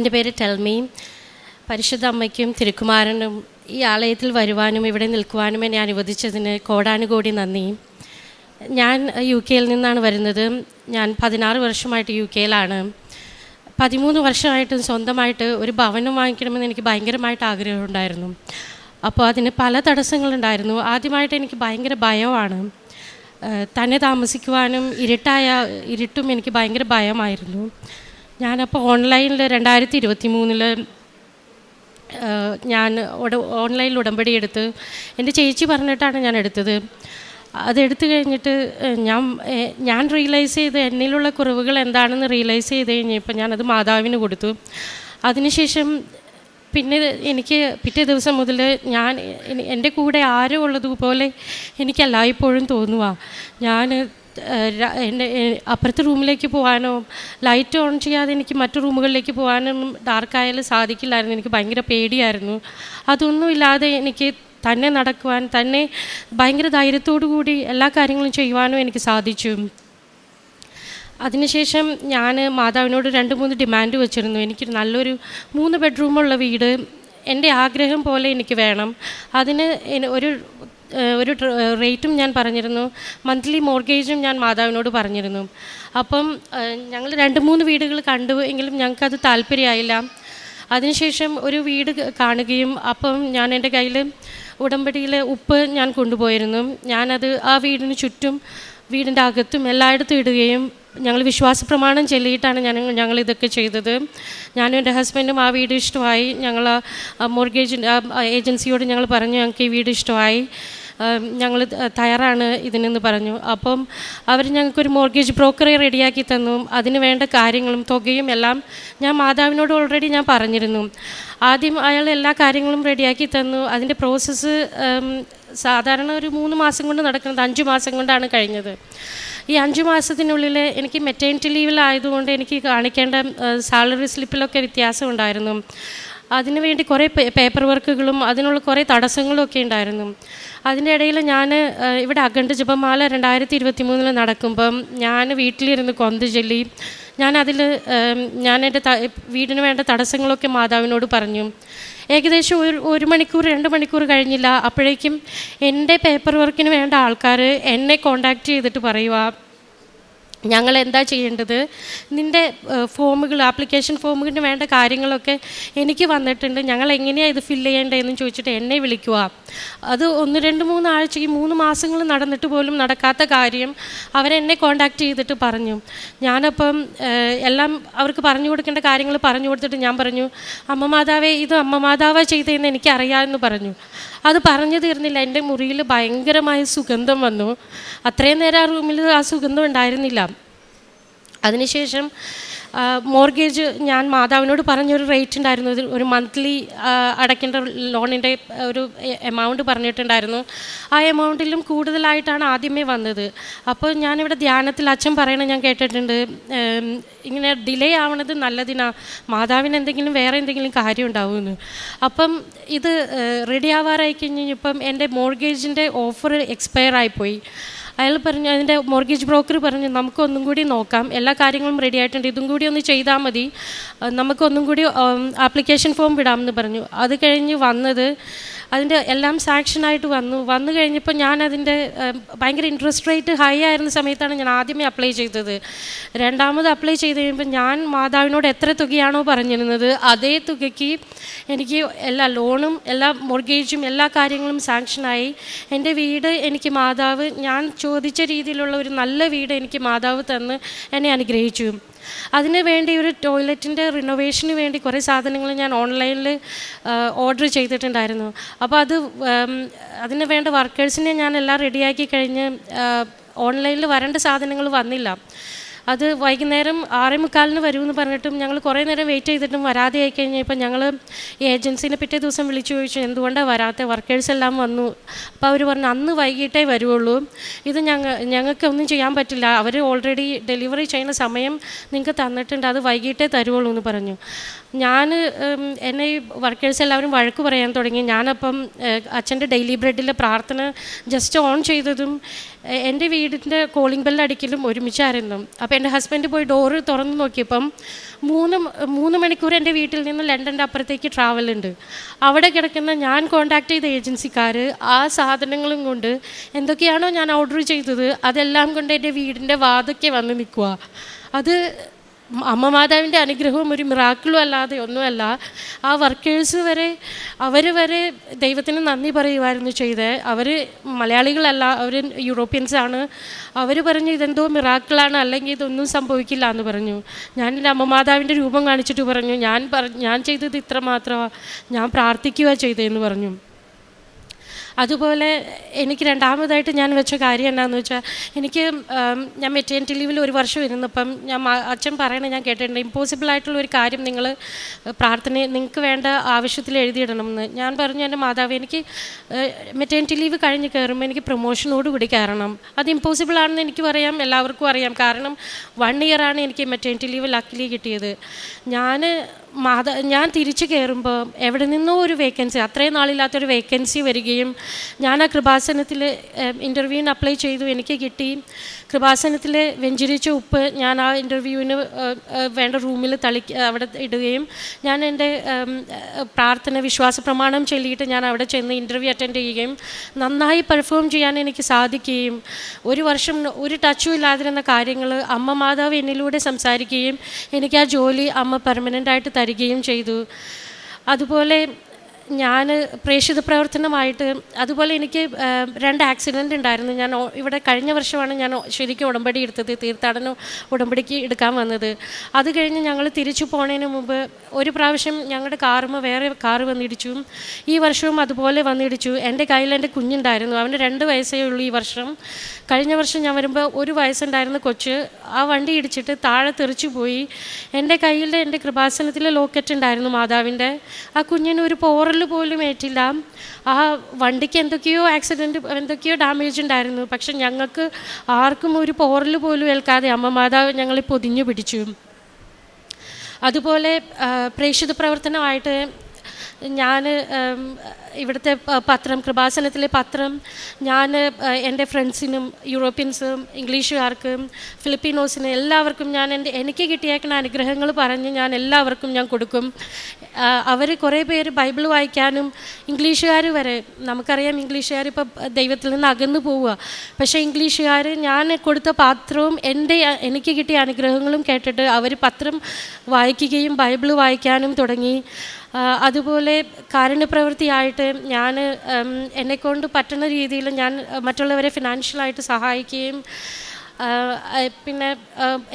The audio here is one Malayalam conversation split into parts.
എന്റെ പേര് ടെൽമി. പരിശുദ്ധ അമ്മയ്ക്കും തിരുക്കുമാരനും ഈ ആലയത്തിൽ വരുവാനും ഇവിടെ നിൽക്കുവാനും എന്നെ അനുവദിച്ചതിന് കോടാനുകോടി നന്ദി. ഞാൻ യു കെയിൽ നിന്നാണ് വരുന്നത്. ഞാൻ പതിനാറ് വർഷമായിട്ട് യു കെയിലാണ്. പതിമൂന്ന് വർഷമായിട്ടും സ്വന്തമായിട്ട് ഒരു ഭവനം വാങ്ങിക്കണമെന്ന് എനിക്ക് ഭയങ്കരമായിട്ട് ആഗ്രഹമുണ്ടായിരുന്നു അപ്പോൾ അതിന് പല തടസ്സങ്ങളുണ്ടായിരുന്നു ആദ്യമായിട്ട് എനിക്ക് ഭയങ്കര ഭയമാണ്. തന്നെ താമസിക്കുവാനും ഇരുട്ടായ ഇരുട്ടും എനിക്ക് ഭയങ്കര ഭയമായിരുന്നു. ഞാനപ്പോൾ ഓൺലൈനിൽ രണ്ടായിരത്തി ഇരുപത്തി മൂന്നിൽ ഞാൻ ഓൺലൈനിൽ ഉടമ്പടി എടുത്ത് എന്റെ ചേച്ചി പറഞ്ഞിട്ടാണ് ഞാൻ എടുത്തത്. അതെടുത്തു കഴിഞ്ഞിട്ട് ഞാൻ ഞാൻ റിയലൈസ് ചെയ്ത് എന്നിലുള്ള കുറവുകൾ എന്താണെന്ന് റിയലൈസ് ചെയ്ത് കഴിഞ്ഞപ്പോൾ ഞാനത് മാതാവിന് കൊടുത്തു. അതിനുശേഷം പിന്നെ എനിക്ക് പിറ്റേ ദിവസം മുതൽ ഞാൻ എന്റെ കൂടെ ആരോ ഉള്ളതുപോലെ എനിക്ക് എല്ലായ്പ്പോഴും തോന്നുക ഞാൻ അപ്പുറത്തെ റൂമിലേക്ക് പോകാനോ ലൈറ്റ് ഓൺ ചെയ്യാതെ എനിക്ക് മറ്റു റൂമുകളിലേക്ക് പോകാനൊന്നും ഡാർക്കായാലും സാധിക്കില്ലായിരുന്നു. എനിക്ക് ഭയങ്കര പേടിയായിരുന്നു. അതൊന്നുമില്ലാതെ എനിക്ക് തന്നെ നടക്കുവാൻ തന്നെ ഭയങ്കര ധൈര്യത്തോടു കൂടി എല്ലാ കാര്യങ്ങളും ചെയ്യുവാനും എനിക്ക് സാധിച്ചു. അതിനുശേഷം ഞാൻ മാതാവിനോട് രണ്ട് മൂന്ന് ഡിമാൻഡ് വെച്ചിരുന്നു. എനിക്കൊരു നല്ലൊരു മൂന്ന് ബെഡ്റൂമുള്ള വീട് എന്റെ ആഗ്രഹം പോലെ എനിക്ക് വേണം. അതിന് ഒരു ഒരു റേറ്റും ഞാൻ പറഞ്ഞിരുന്നു. മന്ത്ലി മോർഗേജും ഞാൻ മാതാവിനോട് പറഞ്ഞിരുന്നു. അപ്പം ഞങ്ങൾ രണ്ട് മൂന്ന് വീടുകൾ കണ്ടു എങ്കിലും ഞങ്ങൾക്കത് താല്പര്യമായില്ല. അതിനുശേഷം ഒരു വീട് കാണുകയും അപ്പം ഞാൻ എന്റെ കയ്യിൽ ഉടമ്പടിയിലെ ഉപ്പ് ഞാൻ കൊണ്ടുപോയിരുന്നു. ഞാനത് ആ വീടിന് ചുറ്റും വീടിന്റെ അകത്തും എല്ലായിടത്തും ഇടുകയും ഞങ്ങൾ വിശ്വാസ പ്രമാണം ചൊല്ലിയിട്ടാണ് ഞാൻ ഞങ്ങൾ ഇതൊക്കെ ചെയ്തത്. ഞാനും എന്റെ ഹസ്ബൻഡും ആ വീട് ഇഷ്ടമായി. ഞങ്ങൾ മോർഗേജ് ഏജൻസിയോട് ഞങ്ങൾ പറഞ്ഞു ഞങ്ങൾക്ക് ഈ വീട് ഇഷ്ടമായി. ഞങ്ങൾ തയ്യാറാണ് ഇതിനെന്ന് പറഞ്ഞു. അപ്പം അവർ ഞങ്ങൾക്കൊരു മോർഗേജ് ബ്രോക്കറെ റെഡിയാക്കി തന്നു. അതിന് വേണ്ട കാര്യങ്ങളും തുകയും എല്ലാം ഞാൻ മാതാവിനോട് ഓൾറെഡി ഞാൻ പറഞ്ഞിരുന്നു. ആദ്യം അയാൾ എല്ലാ കാര്യങ്ങളും റെഡിയാക്കി തന്നു. അതിന്റെ പ്രോസസ്സ് സാധാരണ ഒരു മൂന്ന് മാസം കൊണ്ട് നടക്കുന്നത് അഞ്ച് മാസം കൊണ്ടാണ് കഴിഞ്ഞത്. ഈ അഞ്ച് മാസത്തിനുള്ളിൽ എനിക്ക് മെറ്റേണിറ്റി ലീവിലായതുകൊണ്ട് എനിക്ക് കാണിക്കേണ്ട സാലറി സ്ലിപ്പിലൊക്കെ വ്യത്യാസം ഉണ്ടായിരുന്നു. അതിനുവേണ്ടി കുറേ പേപ്പർ വർക്കുകളും അതിനുള്ള കുറേ തടസ്സങ്ങളും ഒക്കെ ഉണ്ടായിരുന്നു. അതിന്റെ ഇടയിൽ ഞാൻ ഇവിടെ അഖണ്ഡ ജപമാല രണ്ടായിരത്തി ഇരുപത്തി മൂന്നിൽ നടക്കുമ്പം ഞാൻ വീട്ടിലിരുന്ന് കൊന്ത് ചൊല്ലി ഞാനതിൽ ഞാൻ എന്റെ വീടിന് വേണ്ട തടസ്സങ്ങളൊക്കെ മാതാവിനോട് പറഞ്ഞു. ഏകദേശം ഒരു ഒരു മണിക്കൂർ രണ്ട് മണിക്കൂർ കഴിഞ്ഞില്ല. അപ്പോഴേക്കും എന്റെ പേപ്പർ വർക്കിന് വേണ്ട ആൾക്കാർ എന്നെ കോണ്ടാക്ട് ചെയ്തിട്ട് പറയുക ഞങ്ങൾ എന്താ ചെയ്യേണ്ടത് നിന്റെ ഫോമുകൾ ആപ്ലിക്കേഷൻ ഫോമിന് വേണ്ട കാര്യങ്ങളൊക്കെ എനിക്ക് വന്നിട്ടുണ്ട്. ഞങ്ങൾ എങ്ങനെയാണ് ഇത് ഫില്ല് ചെയ്യേണ്ടതെന്ന് ചോദിച്ചിട്ട് എന്നെ വിളിക്കുക. അത് ഒന്ന് രണ്ട് മൂന്ന് ആഴ്ച ഈ മൂന്ന് മാസങ്ങൾ നടന്നിട്ട് പോലും നടക്കാത്ത കാര്യം അവരെന്നെ കോണ്ടാക്ട് ചെയ്തിട്ട് പറഞ്ഞു. ഞാനപ്പം എല്ലാം അവർക്ക് പറഞ്ഞു കൊടുക്കേണ്ട കാര്യങ്ങൾ പറഞ്ഞു കൊടുത്തിട്ട് ഞാൻ പറഞ്ഞു അമ്മ മാതാവേ ഇത് അമ്മ മാതാവാ ചെയ്തതെന്ന് എനിക്കറിയാമെന്ന് പറഞ്ഞു. അത് പറഞ്ഞു തീർന്നില്ല. എന്റെ മുറിയിൽ ഭയങ്കരമായ സുഗന്ധം വന്നു. അത്രയും നേരം ആ റൂമിൽ ആ സുഗന്ധം ഉണ്ടായിരുന്നില്ല. അതിനുശേഷം മോർഗേജ് ഞാൻ മാതാവിനോട് പറഞ്ഞൊരു റേറ്റ് ഉണ്ടായിരുന്നു. ഒരു മന്ത്ലി അടയ്ക്കേണ്ട ലോണിന്റെ ഒരു എമൗണ്ട് പറഞ്ഞിട്ടുണ്ടായിരുന്നു. ആ എമൗണ്ടിലും കൂടുതലായിട്ടാണ് ആദ്യമേ വന്നത്. അപ്പോൾ ഞാനിവിടെ ധ്യാനത്തിൽ അച്ഛൻ പറയണത് ഞാൻ കേട്ടിട്ടുണ്ട് ഇങ്ങനെ ഡിലേ ആവണത് നല്ലതിനാ മാതാവിന് എന്തെങ്കിലും വേറെ എന്തെങ്കിലും കാര്യം ഉണ്ടാവുമെന്ന്. അപ്പം ഇത് റെഡി ആവാറായി കഴിഞ്ഞപ്പം എന്റെ മോർഗേജിന്റെ ഓഫർ എക്സ്പയർ ആയിപ്പോയി. അയാൾ പറഞ്ഞു അതിന്റെ മോർഗേജ് ബ്രോക്കർ പറഞ്ഞു നമുക്കൊന്നും കൂടി നോക്കാം. എല്ലാ കാര്യങ്ങളും റെഡി ആയിട്ടുണ്ട്. ഇതും കൂടി ഒന്ന് ചെയ്താൽ മതി. നമുക്കൊന്നും കൂടി ആപ്ലിക്കേഷൻ ഫോം വിടാമെന്ന് പറഞ്ഞു. അത് കഴിഞ്ഞ് വന്നത് അതിന്റെ എല്ലാം സാക്ഷനായിട്ട് വന്നു. വന്നു കഴിഞ്ഞപ്പോൾ ഞാൻ അതിന്റെ ഭയങ്കര ഇൻട്രസ്റ്റ് റേറ്റ് ഹൈ ആയിരുന്ന സമയത്താണ് ഞാൻ ആദ്യമേ അപ്ലൈ ചെയ്തത്. രണ്ടാമത് അപ്ലൈ ചെയ്ത് കഴിയുമ്പോൾ ഞാൻ മാതാവിനോട് എത്ര തുകയാണോ പറഞ്ഞിരുന്നത് അതേ തുകയ്ക്ക് എനിക്ക് എല്ലാ ലോണും എല്ലാ മൊർഗേജും എല്ലാ കാര്യങ്ങളും സാങ്ഷനായി എന്റെ വീട് എനിക്ക് മാതാവ് ഞാൻ ചോദിച്ച രീതിയിലുള്ള ഒരു നല്ല വീട് എനിക്ക് മാതാവ് തന്ന് എന്നെ അനുഗ്രഹിച്ചു. അതിന് വേണ്ടി ഒരു ടോയ്ലറ്റിന്റെ റിനോവേഷന് വേണ്ടി കുറേ സാധനങ്ങൾ ഞാൻ ഓൺലൈനിൽ ഓർഡർ ചെയ്തിട്ടുണ്ടായിരുന്നു. അപ്പോൾ അത് അതിന് വേണ്ട വർക്കേഴ്സിനെ ഞാൻ എല്ലാം റെഡിയാക്കി കഴിഞ്ഞ് ഓൺലൈനിൽ വരേണ്ട സാധനങ്ങൾ വന്നില്ല. അത് വൈകുന്നേരം ആറേ മുക്കാലിന് വരുമെന്ന് പറഞ്ഞിട്ടും ഞങ്ങൾ കുറേ നേരം വെയിറ്റ് ചെയ്തിട്ടും വരാതെ ആയി കഴിഞ്ഞപ്പോൾ ഞങ്ങൾ ഏജൻസിനെ പിറ്റേ ദിവസം വിളിച്ചു ചോദിച്ചു എന്തുകൊണ്ടാണ് വരാത്ത? വർക്കേഴ്സ് എല്ലാം വന്നു. അപ്പോൾ അവർ പറഞ്ഞു അന്ന് വൈകിട്ടേ വരുള്ളൂ ഇത് ഞങ്ങൾ ഞങ്ങൾക്കൊന്നും ചെയ്യാൻ പറ്റില്ല. അവർ ഓൾറെഡി ഡെലിവറി ചെയ്യുന്ന സമയം നിങ്ങൾക്ക് തന്നിട്ടുണ്ട്. അത് വൈകിട്ടേ തരുള്ളൂ എന്ന് പറഞ്ഞു. ഞാൻ എന്നെ വർക്കേഴ്സ് എല്ലാവരും വഴക്ക് പറയാൻ തുടങ്ങി. ഞാനപ്പം അച്ഛന്റെ ഡെയിലി ബ്രെഡിലെ പ്രാർത്ഥന ജസ്റ്റ് ഓൺ ചെയ്തതും എന്റെ വീടിന്റെ കോളിംഗ് ബെല്ല് അടിക്കലും ഒരുമിച്ചായിരുന്നു. അപ്പോൾ എന്റെ ഹസ്ബൻഡ് പോയി ഡോറ് തുറന്ന് നോക്കിയപ്പം മൂന്ന് മൂന്ന് മണിക്കൂർ എന്റെ വീട്ടിൽ നിന്ന് ലണ്ടന്റെ അപ്പുറത്തേക്ക് ട്രാവൽ ഉണ്ട്. അവിടെ കിടക്കുന്ന ഞാൻ കോണ്ടാക്ട് ചെയ്ത ഏജൻസിക്കാർ ആ സാധനങ്ങളും കൊണ്ട് എന്തൊക്കെയാണോ ഞാൻ ഓർഡർ ചെയ്തത് അതെല്ലാം കൊണ്ട് എന്റെ വീടിന്റെ വാതൊക്കെ വന്ന് നിൽക്കുക അത് അമ്മ മാതാവിന്റെ അനുഗ്രഹവും ഒരു മിറാക്കിളും അല്ലാതെ ഒന്നുമല്ല. ആ വർക്കേഴ്സ് വരെ അവർ വരെ ദൈവത്തിന് നന്ദി പറയുമായിരുന്നു ചെയ്ത്. അവർ മലയാളികളല്ല അവർ യൂറോപ്യൻസ് ആണ്. അവർ പറഞ്ഞു ഇതെന്തോ മിറാക്കിളാണ് അല്ലെങ്കിൽ ഇതൊന്നും സംഭവിക്കില്ല എന്ന് പറഞ്ഞു. ഞാൻ എന്റെ അമ്മ മാതാവിന്റെ രൂപം കാണിച്ചിട്ട് പറഞ്ഞു ഞാൻ പറ ഞാൻ ചെയ്തത് ഇത്ര മാത്രമാണ് ഞാൻ പ്രാർത്ഥിക്കുക ചെയ്തതെന്ന് പറഞ്ഞു. അതുപോലെ എനിക്ക് രണ്ടാമതായിട്ട് ഞാൻ വെച്ച കാര്യം എന്നാന്ന് വെച്ചാൽ എനിക്ക് ഞാൻ മെറ്റേണിറ്റി ലീവിൽ ഒരു വർഷം ഇരുന്നപ്പം ഞാൻ അച്ഛൻ പറയണത് ഞാൻ കേട്ടിട്ടുണ്ട് ഇമ്പോസിബിൾ ആയിട്ടുള്ള ഒരു കാര്യം നിങ്ങൾ പ്രാർത്ഥന നിങ്ങൾക്ക് വേണ്ട ആവശ്യത്തിൽ എഴുതിയിടണം എന്ന് ഞാൻ പറഞ്ഞു എന്റെ മാതാവ് എനിക്ക് മെറ്റേണിറ്റി ലീവ് കഴിഞ്ഞ് കയറുമ്പോൾ എനിക്ക് പ്രൊമോഷനോടുകൂടി കയറണം. അത് ഇമ്പോസിബിൾ ആണെന്ന് എനിക്ക് പറയാം എല്ലാവർക്കും അറിയാം. കാരണം വൺ ഇയറാണ് എനിക്ക് മെറ്റേണിറ്റി ലീവ് ലക്കിലി കിട്ടിയത്. ഞാൻ മാത ഞാൻ തിരിച്ചു കയറുമ്പോൾ എവിടെ നിന്നോ ഒരു വേക്കൻസി അത്രയും നാളില്ലാത്തൊരു വേക്കൻസി വരികയും ഞാൻ ആ കൃപാസനത്തിൽ ഇന്റർവ്യൂവിന് അപ്ലൈ ചെയ്തു എനിക്ക് കിട്ടി. കൃപാസനത്തിൽ വെഞ്ചരിച്ച ഉപ്പ് ഞാൻ ആ ഇന്റർവ്യൂവിന് വേണ്ട റൂമിൽ തളി അവിടെ ഇടുകയും ഞാൻ എന്റെ പ്രാർത്ഥന വിശ്വാസ പ്രമാണം ചൊല്ലിയിട്ട് ഞാൻ അവിടെ ചെന്ന് ഇന്റർവ്യൂ അറ്റൻഡ് ചെയ്യുകയും നന്നായി പെർഫോം ചെയ്യാൻ എനിക്ക് സാധിക്കുകയും ഒരു വർഷം ഒരു ടച്ചും ഇല്ലാതിരുന്ന കാര്യങ്ങൾ അമ്മ മാതാവ് എന്നിലൂടെ സംസാരിക്കുകയും എനിക്ക് ആ ജോലി അമ്മ പെർമനന്റ് ആയിട്ട് തരികയും ചെയ്തു. അതുപോലെ ഞാൻ പ്രേക്ഷിത പ്രവർത്തനമായിട്ട് അതുപോലെ എനിക്ക് രണ്ട് ആക്സിഡന്റ് ഉണ്ടായിരുന്നു. ഞാൻ ഇവിടെ കഴിഞ്ഞ വർഷമാണ് ഞാൻ ശരിക്കും ഉടമ്പടി എടുത്തത് തീർത്ഥാടനം ഉടമ്പടിക്ക് എടുക്കാൻ വന്നത്. അത് കഴിഞ്ഞ് ഞങ്ങൾ തിരിച്ചു പോണതിന് മുമ്പ് ഒരു പ്രാവശ്യം ഞങ്ങളുടെ കാറുമ വേറെ കാറ് വന്നിടിച്ചു. ഈ വർഷവും അതുപോലെ വന്നിടിച്ചു. എന്റെ കയ്യിൽ എന്റെ കുഞ്ഞുണ്ടായിരുന്നു. അവന് രണ്ട് വയസ്സേ ഉള്ളൂ ഈ വർഷം. കഴിഞ്ഞ വർഷം ഞാൻ വരുമ്പോൾ ഒരു വയസ്സുണ്ടായിരുന്ന കൊച്ച് ആ വണ്ടി ഇടിച്ചിട്ട് താഴെ തെറിച്ചു പോയി. എന്റെ കയ്യിൽ എന്റെ കൃപാസനത്തിലെ ലോക്കറ്റ് ഉണ്ടായിരുന്നു മാതാവിന്റെ. ആ കുഞ്ഞിന് ഒരു പോറൽ പോലും ഏറ്റില്ല. ആ വണ്ടിക്ക് എന്തൊക്കെയോ ആക്സിഡന്റ് എന്തൊക്കെയോ ഡാമേജ് ഉണ്ടായിരുന്നു. പക്ഷെ ഞങ്ങൾക്ക് ആർക്കും ഒരു പോറൽ പോലും ഏൽക്കാതെ അമ്മ മാതാവ് ഞങ്ങളെ പൊതിഞ്ഞു പിടിച്ചു. അതുപോലെ പ്രേക്ഷിത പ്രവർത്തനമായിട്ട് ഞാൻ ഇവിടുത്തെ പത്രം കൃപാസനത്തിലെ പത്രം ഞാൻ എന്റെ ഫ്രണ്ട്സിനും യൂറോപ്യൻസും ഇംഗ്ലീഷുകാർക്കും ഫിലിപ്പീനോസിനും എല്ലാവർക്കും ഞാൻ എന്റെ എനിക്ക് കിട്ടിയേക്കുന്ന അനുഗ്രഹങ്ങൾ പറഞ്ഞ് ഞാൻ എല്ലാവർക്കും ഞാൻ കൊടുക്കും. അവർ കുറേ പേര് ബൈബിൾ വായിക്കാനും ഇംഗ്ലീഷുകാർ വരെ നമുക്കറിയാം ഇംഗ്ലീഷുകാർ ഇപ്പോൾ ദൈവത്തിൽ നിന്ന് അകന്നു പോവുക. പക്ഷേ ഇംഗ്ലീഷുകാർ ഞാൻ കൊടുത്ത പാത്രവും എന്റെ എനിക്ക് കിട്ടിയ അനുഗ്രഹങ്ങളും കേട്ടിട്ട് അവർ പത്രം വായിക്കുകയും ബൈബിൾ വായിക്കാനും തുടങ്ങി. അതുപോലെ കാരുണ്യപ്രവൃത്തിയായിട്ട് ഞാൻ എന്നെക്കൊണ്ട് പറ്റുന്ന രീതിയിൽ ഞാൻ മറ്റുള്ളവരെ ഫിനാൻഷ്യലായിട്ട് സഹായിക്കുകയും പിന്നെ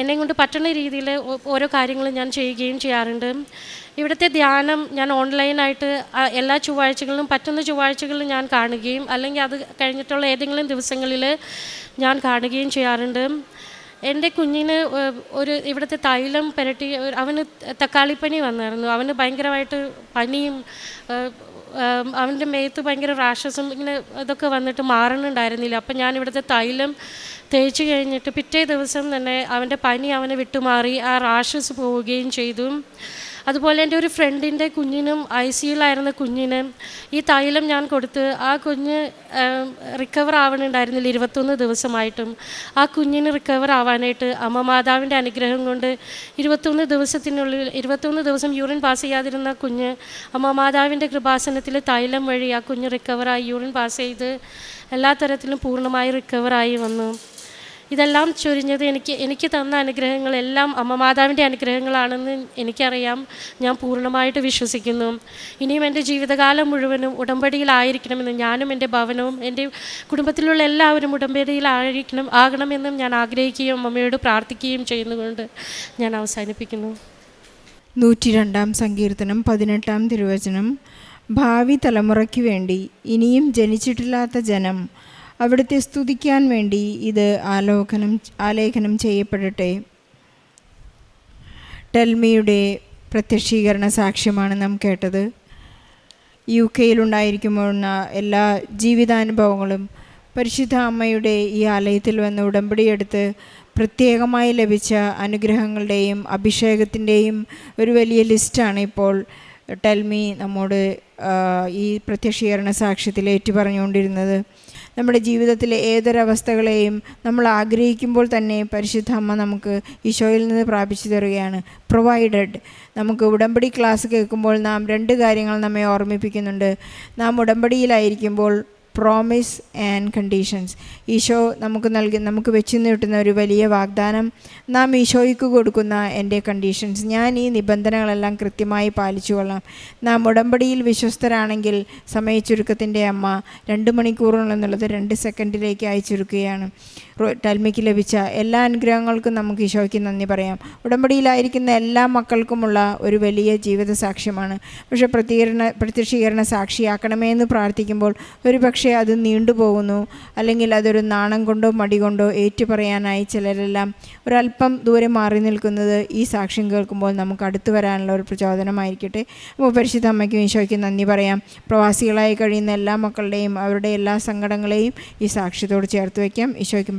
എന്നെ കൊണ്ട് പറ്റുന്ന രീതിയിൽ ഓരോ കാര്യങ്ങളും ഞാൻ ചെയ്യുകയും ചെയ്യാറുണ്ട്. ഇവിടുത്തെ ധ്യാനം ഞാൻ ഓൺലൈനായിട്ട് എല്ലാ ചൊവ്വാഴ്ചകളിലും പറ്റുന്ന ചൊവ്വാഴ്ചകളിൽ ഞാൻ കാണുകയും അല്ലെങ്കിൽ അത് കഴിഞ്ഞിട്ടുള്ള ഏതെങ്കിലും ദിവസങ്ങളിൽ ഞാൻ കാണുകയും ചെയ്യാറുണ്ട്. എന്റെ കുഞ്ഞിന് ഒരു ഇവിടുത്തെ തൈലം പുരട്ടി അവന് തക്കാളിപ്പനി വന്നായിരുന്നു. അവന് ഭയങ്കരമായിട്ട് പനിയും അവന്റെ മേത്ത് ഭയങ്കര റാഷസും ഇങ്ങനെ ഇതൊക്കെ വന്നിട്ട് മാറണുണ്ടായിരുന്നില്ല. അപ്പം ഞാൻ ഇവിടുത്തെ തൈലം തേച്ച് കഴിഞ്ഞിട്ട് പിറ്റേ ദിവസം തന്നെ അവന്റെ പനി അവനെ വിട്ടുമാറി ആ റാഷസ് പോവുകയും ചെയ്തു. അതുപോലെ എന്റെ ഒരു ഫ്രണ്ടിന്റെ കുഞ്ഞിനും ഐ സിയിലായിരുന്ന കുഞ്ഞിന് ഈ തൈലം ഞാൻ കൊടുത്ത് ആ കുഞ്ഞ് റിക്കവർ ആവണുണ്ടായിരുന്നില്ല ഇരുപത്തൊന്ന് ദിവസമായിട്ടും. ആ കുഞ്ഞിന് റിക്കവർ ആവാനായിട്ട് അമ്മ മാതാവിന്റെ അനുഗ്രഹം കൊണ്ട് ഇരുപത്തൊന്ന് ദിവസത്തിനുള്ളിൽ ഇരുപത്തൊന്ന് ദിവസം യൂറിൻ പാസ് ചെയ്യാതിരുന്ന കുഞ്ഞ് അമ്മ മാതാവിന്റെ കൃപാസനത്തിൽ തൈലം വഴി ആ കുഞ്ഞ് റിക്കവറായി യൂറിൻ പാസ് ചെയ്ത് എല്ലാ തരത്തിലും പൂർണമായി റിക്കവറായി വന്നു. ഇതെല്ലാം ചൊരിഞ്ഞത് എനിക്ക് എനിക്ക് തന്ന അനുഗ്രഹങ്ങളെല്ലാം അമ്മ മാതാവിന്റെ അനുഗ്രഹങ്ങളാണെന്ന് എനിക്കറിയാം. ഞാൻ പൂർണമായിട്ട് വിശ്വസിക്കുന്നു. ഇനിയും എന്റെ ജീവിതകാലം മുഴുവനും ഉടമ്പടിയിലായിരിക്കണമെന്ന് ഞാനും എന്റെ ഭവനവും എന്റെ കുടുംബത്തിലുള്ള എല്ലാവരും ഉടമ്പടിയിലായിരിക്കണം ആകണമെന്നും ഞാൻ ആഗ്രഹിക്കുകയും അമ്മയോട് പ്രാർത്ഥിക്കുകയും ചെയ്യുന്നതുകൊണ്ട് ഞാൻ അവസാനിപ്പിക്കുന്നു. നൂറ്റി രണ്ടാം സങ്കീർത്തനം പതിനെട്ടാം തിരുവചനം. ഭാവി തലമുറയ്ക്ക് വേണ്ടി ഇനിയും ജനിച്ചിട്ടില്ലാത്ത ജനം അവിടുത്തെ സ്തുതിക്കാൻ വേണ്ടി ഇത് ആലോകനം ആലേഖനം ചെയ്യപ്പെടട്ടെ. ടെൽമിയുടെ പ്രത്യക്ഷീകരണ സാക്ഷ്യമാണ് നാം കേട്ടത്. യു കെയിലുണ്ടായിരിക്കുമ്പോൾ എല്ലാ ജീവിതാനുഭവങ്ങളും പരിശുദ്ധ അമ്മയുടെ ഈ ആലയത്തിൽ വന്ന് ഉടമ്പടിയെടുത്ത് പ്രത്യേകമായി ലഭിച്ച അനുഗ്രഹങ്ങളുടെയും അഭിഷേകത്തിന്റെയും ഒരു വലിയ ലിസ്റ്റാണ് ഇപ്പോൾ ടെൽമി നമ്മോട് ഈ പ്രത്യക്ഷീകരണ സാക്ഷ്യത്തിൽ ഏറ്റുപറഞ്ഞുകൊണ്ടിരുന്നത്. നമ്മുടെ ജീവിതത്തിലെ ഏതൊരവസ്ഥകളെയും നമ്മൾ ആഗ്രഹിക്കുമ്പോൾ തന്നെ പരിശുദ്ധ അമ്മ നമുക്ക് ഈശോയിൽ നിന്ന് പ്രാപിച്ചു തരികയാണ്. പ്രൊവൈഡഡ് നമുക്ക് ഉടമ്പടി ക്ലാസ് കേൾക്കുമ്പോൾ നാം രണ്ട് കാര്യങ്ങൾ നമ്മെ ഓർമ്മിപ്പിക്കുന്നുണ്ട്. നാം ഉടമ്പടിയിലായിരിക്കുമ്പോൾ പ്രോമിസ് ആൻഡ് കണ്ടീഷൻസ് ഈശോ നമുക്ക് നൽകി നമുക്ക് വെച്ച് നീട്ടുന്ന ഒരു വലിയ വാഗ്ദാനം നാം ഈശോയ്ക്ക് കൊടുക്കുന്ന എന്റെ കണ്ടീഷൻസ് ഞാൻ ഈ നിബന്ധനകളെല്ലാം കൃത്യമായി പാലിച്ചു കൊള്ളാം നാം ഉടമ്പടിയിൽ വിശ്വസ്തരാണെങ്കിൽ സമയച്ചുരുക്കത്തിന്റെ അമ്മ രണ്ട് മണിക്കൂറുകളെന്നുള്ളത് രണ്ട് സെക്കൻഡിലേക്ക് അയച്ചുരുക്കുകയാണ്. ടൽമിക്ക് ലഭിച്ച എല്ലാ അനുഗ്രഹങ്ങൾക്കും നമുക്ക് ഈശോയ്ക്ക് നന്ദി പറയാം. ഉടമ്പടിയിലായിരിക്കുന്ന എല്ലാ മക്കൾക്കുമുള്ള ഒരു വലിയ ജീവിത സാക്ഷ്യമാണ് പക്ഷേ പ്രതികരണ പ്രത്യക്ഷീകരണ സാക്ഷിയാക്കണമേ എന്ന് പ്രാർത്ഥിക്കുമ്പോൾ ഒരു പക്ഷേ അത് നീണ്ടുപോകുന്നു. അല്ലെങ്കിൽ അതൊരു നാണം കൊണ്ടോ മടി കൊണ്ടോ ഏറ്റുപറയാനായി ചിലരെല്ലാം ഒരല്പം ദൂരെ മാറി നിൽക്കുന്നത് ഈ സാക്ഷ്യം കേൾക്കുമ്പോൾ നമുക്ക് അടുത്തു വരാനുള്ള ഒരു പ്രചോദനമായിരിക്കട്ടെ. അപ്പോൾ പരിശുദ്ധ അമ്മയ്ക്കും ഈശോയ്ക്കും നന്ദി പറയാം. പ്രവാസികളായി കഴിയുന്ന എല്ലാ മക്കളുടെയും അവരുടെ എല്ലാ സങ്കടങ്ങളെയും ഈ സാക്ഷ്യത്തോട് ചേർത്ത് വയ്ക്കാം. ഈശോയ്ക്കും